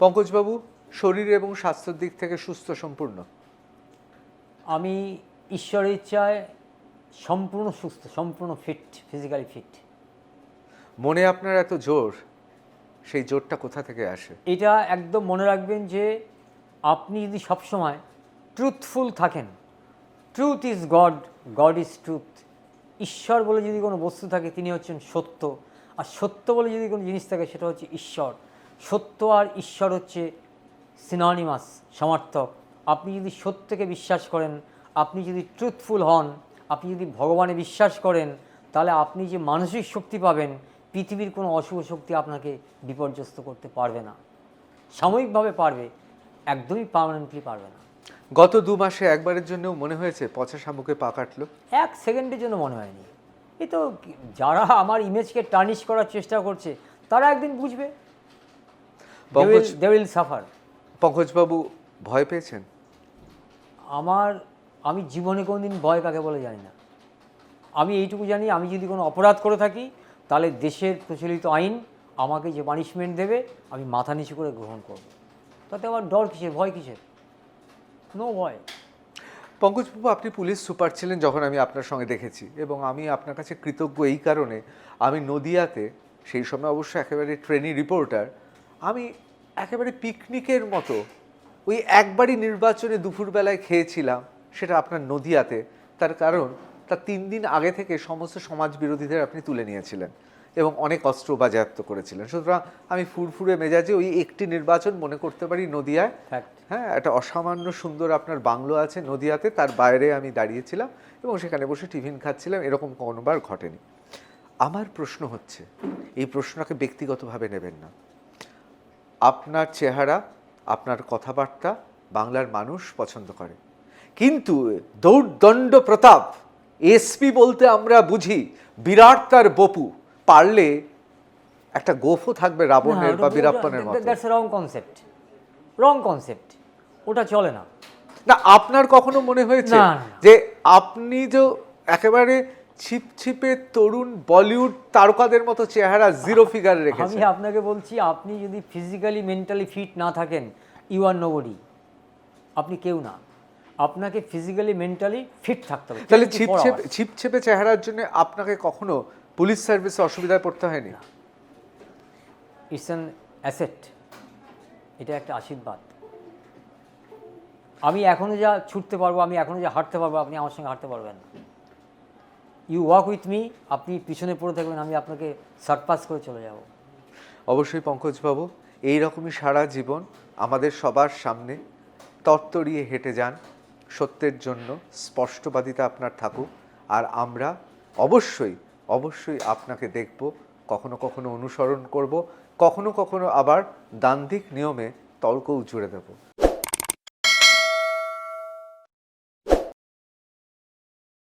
পঙ্কজবাবু শরীর এবং স্বাস্থ্যের দিক থেকে সুস্থ সম্পূর্ণ? আমি ঈশ্বরের ইচ্ছায় সম্পূর্ণ সুস্থ সম্পূর্ণ ফিট ফিজিক্যালি ফিট মনে আপনার এত জোর সেই জোরটা কোথা থেকে আসে? এটা একদম মনে রাখবেন যে আপনি যদি সবসময় ট্রুথফুল থাকেন truth is God God is truth ঈশ্বর বলে যদি কোনো বস্তু থাকে তিনি হচ্ছেন সত্য। আর সত্য বলে যদি কোনো জিনিস থাকে সেটা হচ্ছে ঈশ্বর। সত্য আর ঈশ্বর হচ্ছে সিননিমাস সমার্থক। আপনি যদি সত্যকে বিশ্বাস করেন আপনি যদি ট্রুথফুল হন আপনি যদি ভগবানে বিশ্বাস করেন তাহলে আপনি যে মানসিক শক্তি পাবেন পৃথিবীর কোনো অশুভ শক্তি আপনাকে বিপর্যস্ত করতে পারবে না। সাময়িকভাবে পারবে একদমই পার্মানেন্টলি পারবে না। গত দু মাসে একবারের জন্যও মনে হয়েছে পচা শামুকে পা কাটলো? এক সেকেন্ডের জন্য মনে হয়নি। এ তো যারা আমার ইমেজকে টার্নিশ করার চেষ্টা করছে তারা একদিন বুঝবে। দে উইল সাফার পঙ্কজবাবু ভয় পেয়েছেন? আমার আমি জীবনে কোনোদিন ভয় কাকে বলে জানি না। আমি এইটুকু জানি আমি যদি কোনো অপরাধ করে থাকি তাহলে দেশের প্রচলিত আইন আমাকে যে পানিশমেন্ট দেবে আমি মাথা নিচু করে গ্রহণ করব। তাতে আমার ডর কিসের ভয় কিসের? নো ভয়। পঙ্কজবাবু আপনি পুলিশ সুপার ছিলেন যখন আমি আপনার সঙ্গে দেখেছি এবং আমি আপনার কাছে কৃতজ্ঞ এই কারণে আমি নদিয়াতে সেই সময় অবশ্য একেবারে ট্রেনি রিপোর্টার আমি একেবারে পিকনিকের মতো। ওই একবারই নির্বাচনে দুপুরবেলায় খেয়েছিলাম সেটা আপনার নদিয়াতে। তার কারণ তার তিন দিন আগে থেকে সমস্ত সমাজ বিরোধীদের আপনি তুলে নিয়েছিলেন এবং অনেক অস্ত্র বাজেয়াপ্ত করেছিলেন। সুতরাং আমি ফুরফুরে মেজাজে ওই একটি নির্বাচন মনে করতে পারি নদিয়ায়। হ্যাঁ একটা অসামান্য সুন্দর আপনার বাংলো আছে নদিয়াতে তার বাইরে আমি দাঁড়িয়েছিলাম এবং সেখানে বসে টিফিন খাচ্ছিলাম এরকম কোনোবার ঘটেনি। আমার প্রশ্ন হচ্ছে এই প্রশ্নটাকে ব্যক্তিগতভাবে নেবেন না। আপনার চেহারা আপনার কথাবার্তা বাংলার মানুষ পছন্দ করে। কিন্তু দৌর্দণ্ড প্রতাপ এসপি বলতে আমরা বুঝি বিরাট তার বপু পারলে একটা গোফও থাকবে রাবণের বা বীরাপ্পনের মতো। That's wrong concept wrong concept ওটা চলে না। না আপনার কখনো মনে হয়েছে। যে আপনি যে একেবারে ছিপছিপে তরুণ বলিউড তারকাদের মতো চেহারা জিরো ফিগার আমি আপনাকে বলছি আপনি যদি ফিজিক্যালি মেন্টালি ফিট না থাকেন ইউ আর নোবডি আপনি কেউ না। আপনাকে ফিজিক্যালি মেন্টালি ফিট থাকতে হবে। তাহলে 24 ছিপছেপে। ছিপছেপে চেহারার জন্য আপনাকে কখনো পুলিশ সার্ভিসে অসুবিধায় পড়তে হয়নি? ইটস অ্যান অ্যাসেট এটা একটা আশীর্বাদ। আমি এখনও যা ছুটতে পারব আমি এখনও যা হাঁটতে পারব আপনি আমার সঙ্গে হাঁটতে পারবেন না। ইউ ওয়াক উইথ মি আপনি পিছনে পড়ে থাকবেন, আমি আপনাকে সারপাস করে চলে যাব। অবশ্যই পঙ্কজবাবু এই রকমই সারা জীবন আমাদের সবার সামনে তত্তরিয়ে হেঁটে যান। সত্যের জন্য স্পষ্টবাদিতা আপনার থাকুক, আর আমরা অবশ্যই অবশ্যই আপনাকে দেখব, কখনো কখনো অনুসরণ করব, কখনো কখনো আবার দান্দিক নিয়মে তর্কও জুড়ে দেব।